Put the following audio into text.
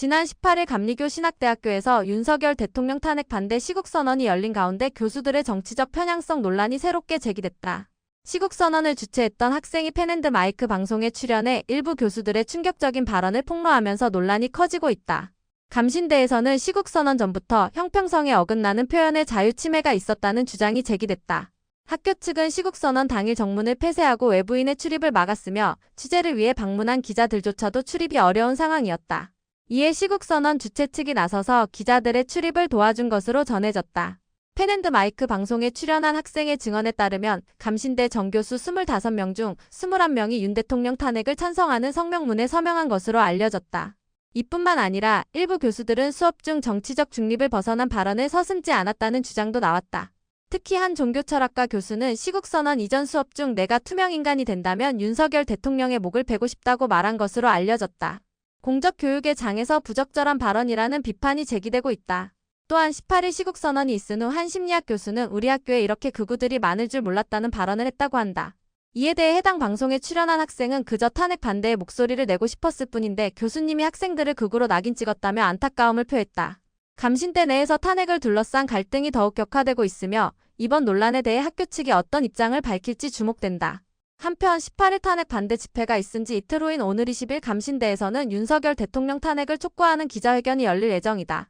지난 18일 감리교 신학대학교에서 윤석열 대통령 탄핵 반대 시국선언이 열린 가운데 교수들의 정치적 편향성 논란이 새롭게 제기됐다. 시국선언을 주최했던 학생이 펜앤드 마이크 방송에 출연해 일부 교수들의 충격적인 발언을 폭로하면서 논란이 커지고 있다. 감신대에서는 시국선언 전부터 형평성에 어긋나는 표현의 자유 침해가 있었다는 주장이 제기됐다. 학교 측은 시국선언 당일 정문을 폐쇄하고 외부인의 출입을 막았으며 취재를 위해 방문한 기자들조차도 출입이 어려운 상황이었다. 이에 시국선언 주최 측이 나서서 기자들의 출입을 도와준 것으로 전해졌다. 펜앤드 마이크 방송에 출연한 학생의 증언에 따르면 감신대 정교수 25명 중 21명이 윤 대통령 탄핵을 찬성하는 성명문에 서명한 것으로 알려졌다. 이뿐만 아니라 일부 교수들은 수업 중 정치적 중립을 벗어난 발언을 서슴지 않았다는 주장도 나왔다. 특히 한 종교철학과 교수는 시국선언 이전 수업 중 내가 투명인간이 된다면 윤석열 대통령의 목을 베고 싶다고 말한 것으로 알려졌다. 공적 교육의 장에서 부적절한 발언이라는 비판이 제기되고 있다. 또한 18일 시국선언이 있은 후 한 심리학 교수는 우리 학교에 이렇게 극우들이 많을 줄 몰랐다는 발언을 했다고 한다. 이에 대해 해당 방송에 출연한 학생은 그저 탄핵 반대의 목소리를 내고 싶었을 뿐인데 교수님이 학생들을 극우로 낙인 찍었다며 안타까움을 표했다. 감신대 내에서 탄핵을 둘러싼 갈등이 더욱 격화되고 있으며 이번 논란에 대해 학교 측이 어떤 입장을 밝힐지 주목된다. 한편 18일 탄핵 반대 집회가 있은 지 이틀 후인 오늘 20일 감신대에서는 윤석열 대통령 탄핵을 촉구하는 기자회견이 열릴 예정이다.